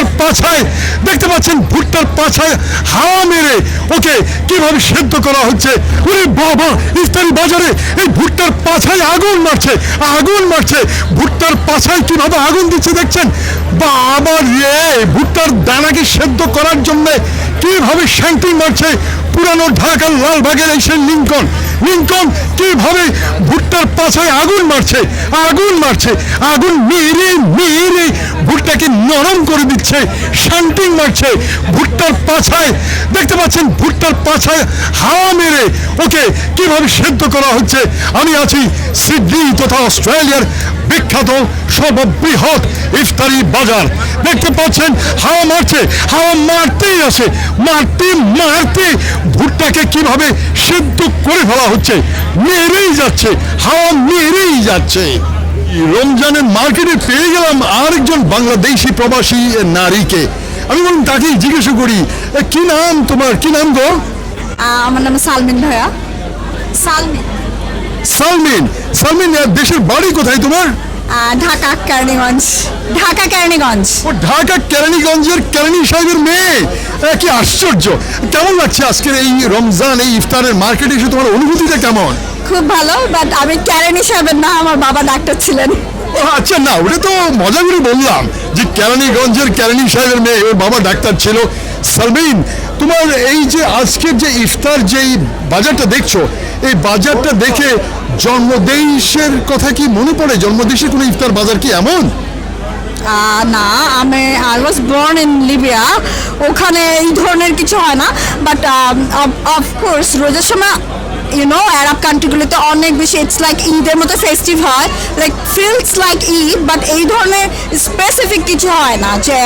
ভুট্টার পাছায়, দেখতে পাচ্ছেন ভুট্টার পাছায় হাওয়া মেরে ওকে কীভাবে সেদ্ধ করা হচ্ছে। ওরে বাবা, ইফতারি বাজারে এই ভুট্টার পাছায় আগুন মারছে আগুন মারছে। ভুট্টার পাছায় কীভাবে আগুন দিচ্ছে দেখছেন? বাবা রে, ভুট্টার দানাকে সেদ্ধ করার জন্য কীভাবে শ্যাঙ্কিং মারছে? পুরানো ঢাকার লালবাগের এই সেই লিঙ্কন লিঙ্কন কীভাবে ভুট্টার পাছায় আগুন মারছে আগুন মারছে, আগুন মেরে মেরে দিচ্ছে শান্তিং মারছে, ভুট্টার পাছায়, দেখতে পাচ্ছেন ভুট্টার পাছায় হাওয়া মেরে ওকে কীভাবে সেদ্ধ করা হচ্ছে? আমি আছি সিডনি তথা অস্ট্রেলিয়ার বিখ্যাত সর্ববৃহৎ ইফতারি বাজার। দেখতে পাচ্ছেন, হাওয়া মারছে, হাওয়া মারতেই আছে মারতে মারতে ভুট্টাকে কীভাবে সেদ্ধ করে ফেলা হচ্ছে? মেরেই যাচ্ছে, হাওয়া মেরেই যাচ্ছে। রমজানের মার্কেটে পেয়ে গেলাম আরেকজন বাংলাদেশি প্রবাসী নারীকে। আমি বলুন তাকেই জিজ্ঞাসা করি কি নাম তোমার? কি নাম গো? আমার নাম সালমিন ভাইয়া। সালমিন। সালমিন। সালমিন দেশের বাড়ি কোথায় তোমার? ঢাকা কেরানীগঞ্জ। ঢাকা কেরানীগঞ্জ। ও ঢাকা কেরানীগঞ্জের কেরানী সাহেবের মেয়ে। কি আশ্চর্য। কেমন লাগছে আজকের এই রমজান এই ইফতারের মার্কেটে এসে তোমার অনুভূতিটা কেমন? খুব ভালো বাট আমি কেরানী সাহেবের না আমার বাবা ডাক্তার ছিলেন। আচ্ছা না ওটা তো মজা করে বললাম যে কেরানীগঞ্জের কেরানী সাহেবের মেয়ে ওর বাবা ডাক্তার ছিল। সালমিন তোমার এই যে আজকের যে ইফতার যেই বাজারটা দেখছ এই বাজারটা দেখে জন্মদেশের কথা কি মনে পড়ে? জন্মদেশের কোনো ইফতার বাজার কি এমন? না আমি I was born in Libya ওখানে এই ধরনের কিছু হয় না বাট অফকোর্স রোজার সময় ইউনো আরব কান্ট্রিগুলোতে অনেক বেশি ইটস লাইক ঈদের মতো ফেস্টিভ হয় like feels like Eid but এই ধরনের স্পেসিফিক কিছু হয় না, যে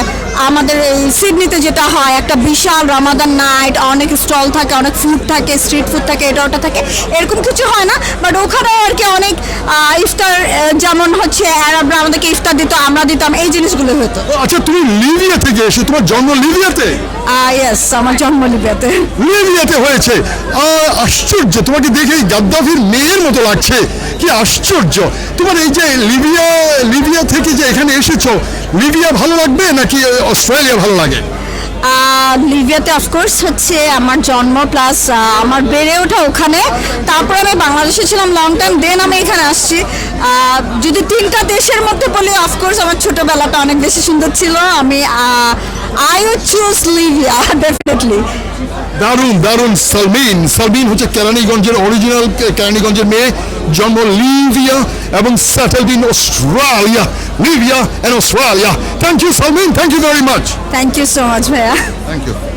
আমাদের এই সিডনিতে যেটা হয়, একটা বিশাল রামাদান নাইট অনেক স্টল থাকে, অনেক ফুড থাকে স্ট্রিট ফুড থাকে, এটা ওটা থাকে, এরকম কিছু হয় না বাট ওখানেও আর কি অনেক ইফতার যেমন হচ্ছে আরবরা আমাদেরকে ইফতার দিত, আমরা দিতাম, এই জিনিসগুলো হতো। আচ্ছা তুমি লিবিয়া থেকে এসে, তোমার জন্ম লিবিয়াতে? ইয়েস আমার জন্ম লিবিয়াতে লিবিয়াতে হয়েছে আশ্চর্য, তোমাকে দেখে গাদ্দাফির মেয়ের মতো লাগছে। কি আশ্চর্য। তোমার এই যে লিবিয়া লিবিয়া থেকে যে এখানে এসেছ, লিবিয়া ভালো লাগবে নাকি অস্ট্রেলিয়া ভালো লাগে? লিবিয়াতে অফকোর্স হচ্ছে আমার জন্ম প্লাস আমার বেড়ে ওঠা ওখানে। তারপরে আমি বাংলাদেশে ছিলাম লং টাইম দেন আমি এখানে আসছি। যদি তিনটা দেশের মধ্যে বলি অফকোর্স আমার ছোটবেলাটা অনেক বেশি সুন্দর ছিল। আমি I would choose Libya definitely দারুণ দারুণ, সালমিন। সালমিন হচ্ছে কেরানীগঞ্জের অরিজিনাল কেরানীগঞ্জের মেয়ে। জন্ম লিবিয়া এবং settled in Australia Libya and Australia thank you Salmin thank you very much thank you so much ভাইয়া থ্যাংক ইউ